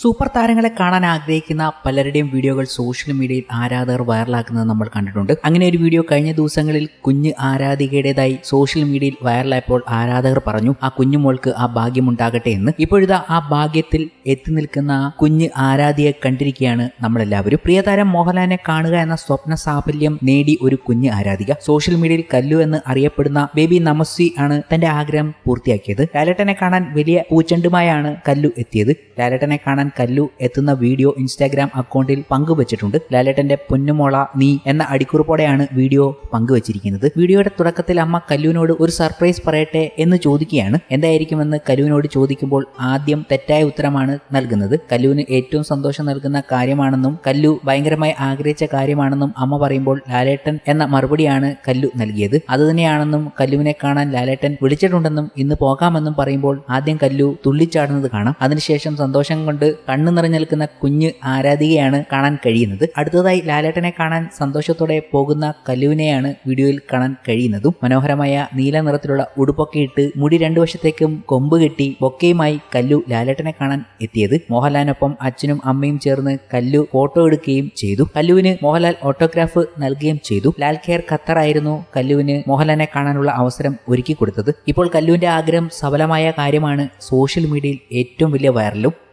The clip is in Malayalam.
സൂപ്പർ താരങ്ങളെ കാണാൻ ആഗ്രഹിക്കുന്ന പലരുടെയും വീഡിയോകൾ സോഷ്യൽ മീഡിയയിൽ ആരാധകർ വൈറലാക്കുന്നത് നമ്മൾ കണ്ടിട്ടുണ്ട്. അങ്ങനെ ഒരു വീഡിയോ കഴിഞ്ഞ ദിവസങ്ങളിൽ കുഞ്ഞ് ആരാധികയുടേതായി സോഷ്യൽ മീഡിയയിൽ വൈറലായപ്പോൾ ആരാധകർ പറഞ്ഞു ആ കുഞ്ഞുമോൾക്ക് ആ ഭാഗ്യമുണ്ടാകട്ടെ എന്ന്. ഇപ്പോഴിതാ ആ ഭാഗ്യത്തിൽ എത്തി നിൽക്കുന്ന കുഞ്ഞ് ആരാധികയെ കണ്ടിരിക്കുകയാണ് നമ്മളെല്ലാവരും. പ്രിയതാരം മോഹൻലാലിനെ കാണുക എന്ന സ്വപ്ന സാഫല്യം നേടി ഒരു കുഞ്ഞ് ആരാധിക. സോഷ്യൽ മീഡിയയിൽ കല്ലു എന്ന് അറിയപ്പെടുന്ന ബേബി നമസ്വി ആണ് തന്റെ ആഗ്രഹം പൂർത്തിയാക്കിയത്. ലാലേട്ടനെ കാണാൻ വലിയ പൂച്ചണ്ടുമായാണ് കല്ലു എത്തിയത്. ലാലേട്ടനെ കാണാൻ കല്ലു എത്തുന്ന വീഡിയോ ഇൻസ്റ്റാഗ്രാം അക്കൗണ്ടിൽ പങ്കുവച്ചിട്ടുണ്ട്. ലാലേട്ടന്റെ പൊന്നുമോള നീ എന്ന അടിക്കുറിപ്പോടെയാണ് വീഡിയോ പങ്കുവച്ചിരിക്കുന്നത്. വീഡിയോയുടെ തുടക്കത്തിൽ അമ്മ കല്ലുവിനോട് ഒരു സർപ്രൈസ് പറയട്ടെ എന്ന് ചോദിക്കുകയാണ്. എന്തായിരിക്കുമെന്ന് കല്ലുവിനോട് ചോദിക്കുമ്പോൾ ആദ്യം തെറ്റായ ഉത്തരമാണ് നൽകുന്നത്. കല്ലുവിന് ഏറ്റവും സന്തോഷം നൽകുന്ന കാര്യമാണെന്നും കല്ലു ഭയങ്കരമായി ആഗ്രഹിച്ച കാര്യമാണെന്നും അമ്മ പറയുമ്പോൾ ലാലേട്ടൻ എന്ന മറുപടിയാണ് കല്ലു നൽകിയത്. അതുതന്നെയാണെന്നും കല്ലുവിനെ കാണാൻ ലാലേട്ടൻ വിളിച്ചിട്ടുണ്ടെന്നും ഇന്ന് പോകാമെന്നും പറയുമ്പോൾ ആദ്യം കല്ലു തുള്ളിച്ചാടുന്നത് കാണാം. അതിനുശേഷം സന്തോഷം കൊണ്ട് കണ്ണു നിറഞ്ഞു നിൽക്കുന്ന കുഞ്ഞ് ആരാധികയാണ് കാണാൻ കഴിയുന്നത്. അടുത്തതായി ലാലേട്ടനെ കാണാൻ സന്തോഷത്തോടെ പോകുന്ന കലുവിനെയാണ് വീഡിയോയിൽ കാണാൻ കഴിയുന്നതും. മനോഹരമായ നീല നിറത്തിലുള്ള ഉടുപ്പൊക്കെ ഇട്ട് മുടി രണ്ടു വശത്തേക്കും കൊമ്പ് കെട്ടി ബൊക്കയുമായി കല്ലു ലാലേട്ടനെ കാണാൻ എത്തിയത്. മോഹൻലാലിനൊപ്പം അച്ഛനും അമ്മയും ചേർന്ന് കല്ലു ഫോട്ടോ എടുക്കുകയും ചെയ്തു. കല്ലുവിന് മോഹൻലാൽ ഓട്ടോഗ്രാഫ് നൽകുകയും ചെയ്തു. ലാൽ കെയർ ഖത്തറായിരുന്നു കല്ലുവിന് മോഹൻലാലിനെ കാണാനുള്ള അവസരം ഒരുക്കി കൊടുത്തത്. ഇപ്പോൾ കല്ലുവിന്റെ ആഗ്രഹം സഫലമായ കാര്യമാണ് സോഷ്യൽ മീഡിയയിൽ ഏറ്റവും വലിയ വൈറലും.